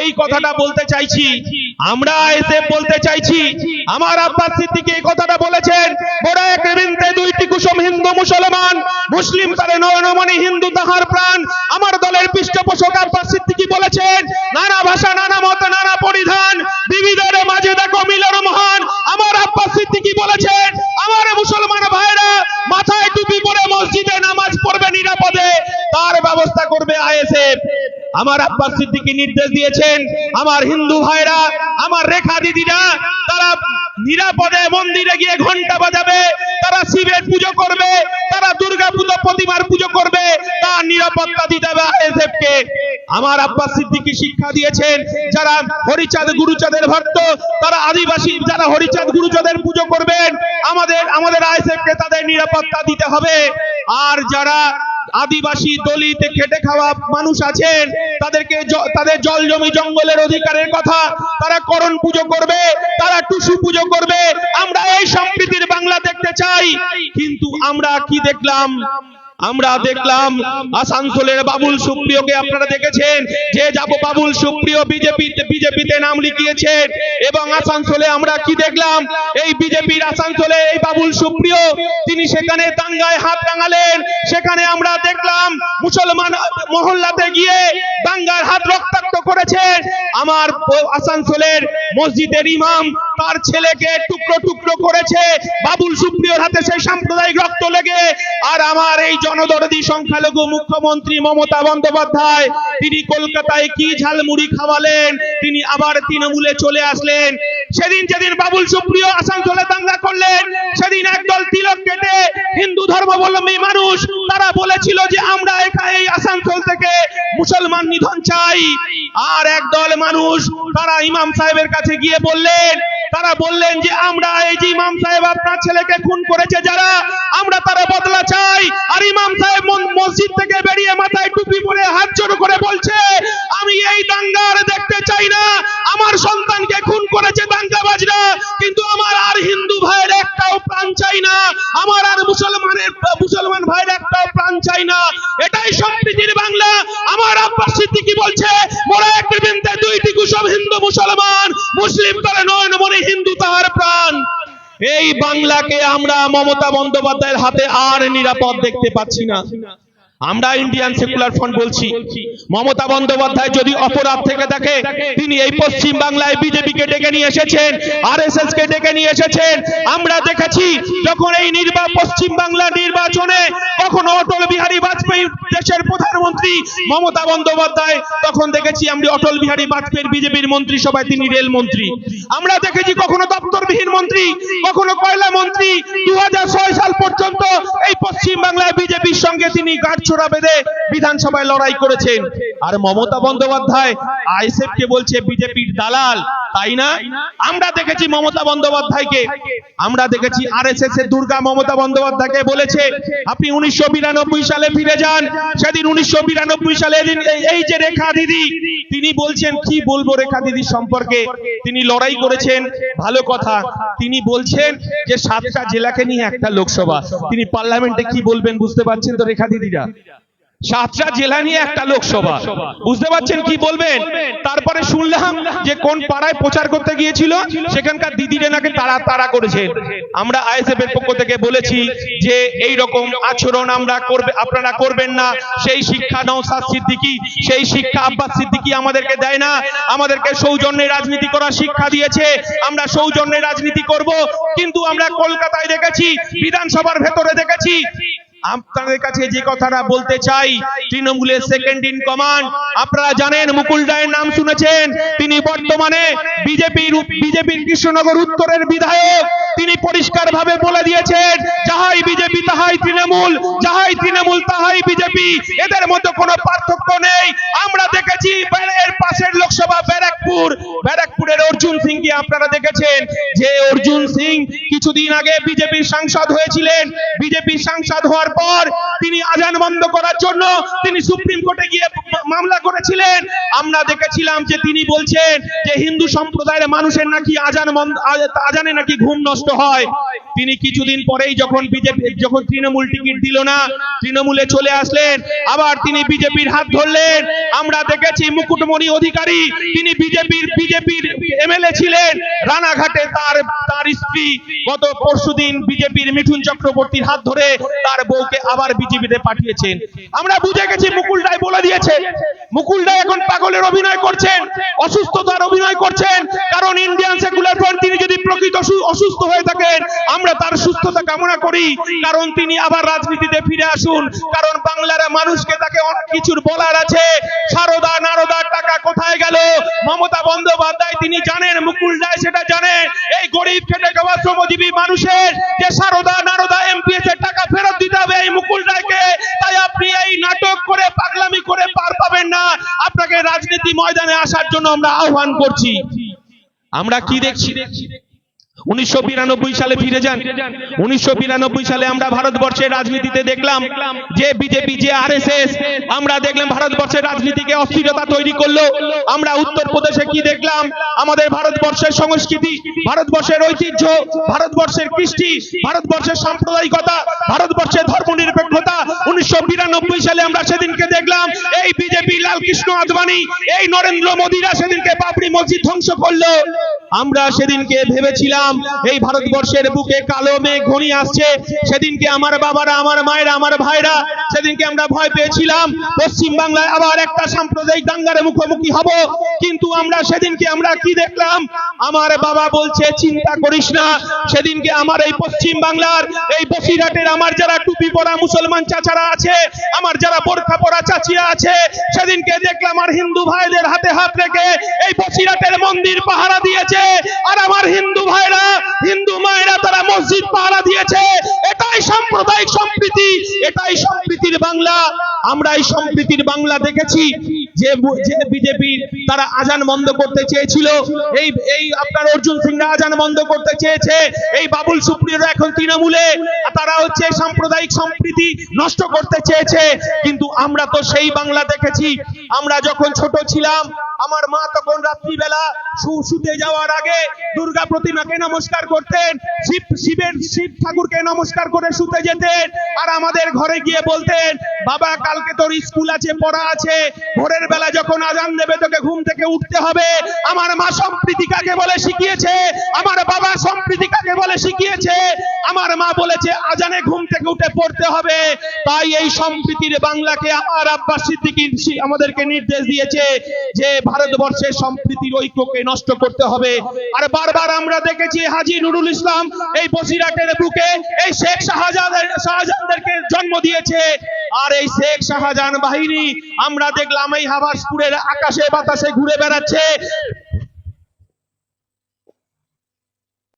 এই কথাটা বলতে চাইছি। আমরা এসে বলতে চাইছি। আমার আব্বাস সিদ্দিকী এই কথাটা বলেছেন। বড় এক রেবিনতে দুইটি কুসুম হিন্দু মুসলমান, মুসলিম তারে নয়নমণি হিন্দু তাহার প্রাণ। আমার দলের পৃষ্ঠপোষক আব্বাস সিদ্দিকী বলেছেন, নানা ভাষা আমার আব্বাস সিদ্দিকী নির্দেশ দিয়েছেন, আমার হিন্দু ভাইরা, আমার রেখা দিদিরা, তারা নিরাপদে মন্দিরে গিয়ে ঘণ্টা বাজাবে, তারা শিবের পুজো করবে, তারা দুর্গা পুজো, প্রতিমার পুজো করবে, তার নিরাপত্তা দিতে হবে আমার আব্বাস সিদ্দিকী শিক্ষা দিয়েছেন, যারা হরিচাঁদ গুরুচাঁদের ভক্ত, তারা আদিবাসী, যারা হরিচাঁদ গুরুচাঁদের পুজো করবেন, আমাদের আমাদের আইএসএফ কে তাদের নিরাপত্তা দিতে হবে। আর যারা আদিবাসী দলিত খেটে খাওয়া মানুষ আছেন, তাদেরকে তাদের জল জমি জঙ্গলের অধিকারের কথা তারা করণ পুজো করবে, তারা টুসু পুজো করবে, আমরা এই সম্প্রীতির বাংলা দেখতে চাই। কিন্তু আমরা কি দেখলাম? আমরা দেখলাম আসানসোলের বাবুল সুপ্রিয়কে আপনারা দেখেছেন? যে যাব বাবুল সুপ্রিয় বিজেপি বিজেপিতে নাম লিখিয়েছেন এবং আসানসোলে আমরা কি দেখলাম? এই বিজেপির আসানসোলে এই বাবুল সুপ্রিয় তিনি সেখানে দাঙ্গায় হাত টাঙালেন। সেখানে আমরা দেখলাম মুসলমান মহল্লাতে গিয়ে দাঙ্গার হাত রক্তাক্ত করেছেন। আমার আসানসোলের মসজিদের ইমাম তার ছেলেকে টুকরো টুকরো করেছে। বাবুল সুপ্রিয়র হাতে সেই সাম্প্রদায়িক রক্ত লেগে। আর আমার এই জনদরদি সংখ্যালঘু মুখ্যমন্ত্রী মমতা বন্দ্যোপাধ্যায়, তিনি কলকাতায় কি ঝালমুড়ি খাওয়ালেন, তিনি আবার তৃণমূলে চলে আসলেন। সেদিন যেদিন বাবুল সুপ্রিয় আসানসোলে দাঙ্গা করলেন, সেদিন একদল তিলক কেটে হিন্দু ধর্মাবলম্বী মানুষ, তারা বলেছিল যে আমরা এখানে এই আসানসোল থেকে মুসলমান নিধন চাই। আর একদল মানুষ, তারা ইমাম সাহেবের কাছে গিয়ে বললেন, তারা বললেন যে আমরা এই যে ইমাম সাহেব আপনার ছেলেকে খুন করেছে যারা, আমরা তারা বদলা চাই। আর ইমাম সাহেব মসজিদ থেকে বেরিয়ে মাথায় টুপি পরে হাত জোড় করে বলছে, আমি এই দাঙ্গার দেখতে চাই না। আমার সন্তানকে খুন করেছে কিন্তু আমার আর হিন্দু ভাইয়ের একটাও প্রাণ চাই না, আমার আর মুসলমানের, মুসলমান ভাইয়ের একটাও প্রাণ চাই না। এটাই বাংলা। আমার সিদ্দিকী বলছে দুইটি কুসব হিন্দু, মুসলমান, মুসলিম তারা নয়নমণি হিন্দু তাহার প্রাণ। এই বাংলাকে আমরা মমতা বন্দ্যোপাধ্যায়ের হাতে আর নিরাপদ দেখতে পাচ্ছি না। আমরা ইন্ডিয়ান সেকুলার ফ্রন্ট বলছি। মমতা বন্দ্যোপাধ্যায় যদি অপরাধ থেকে থাকে তিনি এই পশ্চিম বাংলায় বিজেপিকে ডেকে নিয়ে এসেছেন আরএসএস কে ডেকে নিয়ে এসেছেন, আমরা দেখেছি যখন এই নির্বা পশ্চিম বাংলা নির্বাচনে কখনো অটল বিহারী বাজপেয়ী দেশের প্রধানমন্ত্রী মমতা বন্দ্যোপাধ্যায়, তখন দেখেছি আমরা অটল বিহারী বাজপেয়ীর বিজেপির মন্ত্রিসভায় তিনি রেল মন্ত্রী। আমরা দেখেছি কখনো দপ্তরবিহীন মন্ত্রী, কখনো কয়লা মন্ত্রী। দু হাজার ছয় সাল পর্যন্ত এই পশ্চিম বাংলায় বিজেপির সঙ্গে তিনি গাঁটছড়া বেঁধে বিধানসভায় লড়াই করেছেন। আর মমতা বন্দ্যোপাধ্যায় আইএসএফ কে বলছে বিজেপির দালাল, তাই না? আমরা দেখেছি মমতা বন্দ্যোপাধ্যায়কে। আমরা দেখেছি আরএসএস এর দুর্গা মমতা বন্দ্যোপাধ্যায়কে বলেছে, আপনি উনিশশো বিরানব্বই সালে ফিরে যান। সেদিন উনিশশো বিরানব্বই সালে এই- যে রেখা দিদি, তিনি বলছেন, কি বলব রেখা দিদির সম্পর্কে? তিনি লড়াই করেছেন, ভালো কথা। তিনি বলছেন যে, সাতটা জেলাকে নিয়ে একটা লোকসভা। তিনি পার্লামেন্টে কি বলবেন বুঝতে পারছেন তো রেখা দিদিরা? সাতটা জেলা নিয়ে একটা লোকসভা। বুঝতে পারছেন কি বলবেন? তারপরে শুনলাম যে কোন পাড়ায় প্রচার করতে গিয়েছিল, সেখানকার দিদিরা নাকি তারা তারা করেছেন আমরা আইএসএফ এর পক্ষ থেকে বলেছি যে এই রকম আচরণ আমরা করবে, আপনারা করবেন না। সেই শিক্ষা নওসাদ সিদ্দিকী, সেই শিক্ষা আব্বাস সিদ্দিকী আমাদেরকে দেয় না। আমাদেরকে সৌজন্যে রাজনীতি করার শিক্ষা দিয়েছে। আমরা সৌজন্যে রাজনীতি করব। কিন্তু আমরা কলকাতায় দেখেছি, বিধানসভার ভেতরে দেখেছি আপনাদের কাছে যে কথাটা বলতে চাই, তৃণমূলের সেকেন্ড ইন কমান্ড আপনারা জানেন মুকুল রায়ের নাম শুনেছেন? তিনি বর্তমানে বিজেপির বিজেপির কৃষ্ণনগর উত্তরের বিধায়ক। তিনি পরিষ্কার ভাবে বলে দিয়েছেন, যাহাই বিজেপি, তাহাই তৃণমূল, যাহাই তৃণমূল, তাহাই বিজেপি। এদের মধ্যে কোনো পার্থক্য নেই। আমরা দেখেছি পাশের লোকসভা ব্যারাকপুর। ব্যারাকপুরের অর্জুন সিং কে আপনারা দেখেছেন? যে অর্জুন সিং কিছুদিন আগে বিজেপির সাংসদ হয়েছিলেন। বিজেপির সাংসদ হওয়ার পর তিনি আজান বন্ধ করার জন্য তিনি সুপ্রিম কোর্টে গিয়ে মামলা করেছিলেন। আমরা দেখেছিলাম যে তিনি বলছেন যে হিন্দু সম্প্রদায়ের মানুষের নাকি আজান আজানে নাকি ঘুম নষ্ট হয়। তিনি কিছুদিন পরেই যখন বিজেপি, যখন তৃণমূল টিকিট দিল না, তৃণমূলে চলে আসলেন। আবার তিনি বিজেপির হাত ধরলেন। আমরা দেখেছি মুকুটমণি অধিকারী, তিনি বিজেপির বিজেপির এমএলএ ছিলেন। রানাঘাটে তার তার স্ত্রী গত পরশুদিন বিজেপির মিঠুন চক্রবর্তীর হাত ধরে তার বউকে আবার বিজেপিতে পাঠিয়েছেন। আমরা বুঝে গেছি মুকুল রায় বলে দিয়েছে। মুকুল রায় এখন পাগলের অভিনয় করছেন, অসুস্থতার অভিনয় করছেন। কারণ ইন্ডিয়ান সেকুলার প্রকৃত অসু- অসুস্থ হয়ে থাকেন। আমরা তার সুস্থতা কামনা করি, কারণ তিনি আবার রাজনীতিতে ফিরে আসুন। কারণ বাংলার মানুষকে তাকে অনেক কিছুর বলার আছে। সারদা নারদার টাকা কোথায় গেল? মমতা বন্দ্যোপাধ্যায় তিনি জানেন, মুকুল রায় সেটা জানেন এই গরিব, খেটে খাওয়া, শ্রমজীবী মানুষের যে সারদা, নারদা এমপিএস এর টাকা ফেরত দিতে হবে এই মুকুল রায়কে। তাই আপনি এই নাটক করে, পাগলামি করে পার পাবেন না। আপনাকে রাজনীতি ময়দানে আসার জন্য আমরা আহ্বান করছি। আমরা কি দেখছি দেখছি? উনিশশো বিরানব্বই সালে ফিরে যান। উনিশশো বিরানব্বই সালে আমরা ভারতবর্ষের রাজনীতিতে দেখলাম যে বিজেপি, যে আরএসএস, আমরা দেখলাম ভারতবর্ষের রাজনীতিকে অস্থিরতা তৈরি করল। আমরা কি দেখলাম? আমাদের ভারতবর্ষের সংস্কৃতি, ভারতবর্ষের ঐতিহ্য, ভারতবর্ষের কৃষ্টি, ভারতবর্ষের সাম্প্রদায়িকতা, ভারতবর্ষের ধর্মনিরপেক্ষতা। উনিশশো বিরানব্বই সালে আমরা সেদিনকে দেখলাম, এই বিজেপি লাল কৃষ্ণ আদবানি, এই নরেন্দ্র মোদীরা সেদিনকে মসজিদ ধ্বংস করল। আমরা সেদিনকে ভেবেছিলাম এই ভারতবর্ষের বুকে কালো মেঘ ঘনিয়ে আসছে। সেদিনকে আমার বাবারা, আমার মায়েরা, আমার ভাইরা, সেদিনকে আমরা ভয় পেয়েছিলাম। পশ্চিম বাংলায় আবার একটা সাম্প্রদায়িক দাঙ্গার মুখোমুখি হব। কিন্তু আমরা সেদিনকে আমরা কি দেখলাম? আমার বাবা বলছে, চিন্তা করিস না, সেদিনকে আমার এই পশ্চিম বাংলার, এই বসিরহাটের আমার যারা টুপি পরা মুসলমান চাচারা আছে, আমার যারা বোরখা পরা চাচিরা আছে, সেদিনকে দেখলাম আমার হিন্দু ভাইদের হাতে হাত রেখে এই বসিরহাটের মন্দির পাহারা দিয়েছে। আর আমার হিন্দু ভাইরা হিন্দু মায়েরা তারা মসজিদ পাহারা দিয়েছে। এটাই সাম্প্রদায়িক সম্প্রীতি, এটাই সম্প্রীতির বাংলা। আমরা এই সম্প্রীতির বাংলা দেখেছি যে যে বিজেপি তারা আজান বন্ধ করতে চেয়েছিল। এই এই আপনার অর্জুন সিংরা আজান বন্ধ করতে চেয়েছে। এই বাবুল সুপ্রিয়রা এখন তৃণমূলে তারা হচ্ছে সাম্প্রদায়িক সম্প্রীতি নষ্ট করতে চেয়েছে। কিন্তু আমরা তো সেই বাংলা দেখেছি। আমরা যখন ছোট ছিলাম আমার মা তখন রাত্রিবেলা শুতে যাওয়ার আগে দুর্গা প্রতিমাকে নমস্কার করতেন, শিব শিবের শিব ঠাকুরকে নমস্কার করে শুতে যেতেন আর আমাদের ঘরে গিয়ে বলতেন, বাবা, কালকে তোর স্কুল আছে, পড়া আছে। ভোরের বেলা যখন আজান দেবে, তোকে ঘুম থেকে উঠতে হবে। আমার মা সম্প্রীতি কাকে বলে শিখিয়েছে, আমার বাবা সম্প্রীতি কাকে বলে শিখিয়েছে। আমার মা বলেছে, আজানে ঘুম থেকে উঠে পড়তে হবে। তাই এই সম্প্রীতির বাংলাকে আমার আব্বাস সিদ্দিকী আমাদেরকে নির্দেশ দিয়েছে যে ভারতবর্ষের সম্প্রীতির ঐক্যকে নষ্ট করতে হবে। আর বারবার আমরা দেখেছি হাজি নুরুল ইসলাম এই বসিরহাটের বুকে এই শেখ শাহজাহানের শাহজাহানদেরকে জন্ম দিয়েছে। আর এই শেখ শাহজাহান বাহিনী, আমরা দেখলাম এই হাবাসপুরের আকাশে বাতাসে ঘুরে বেড়াচ্ছে।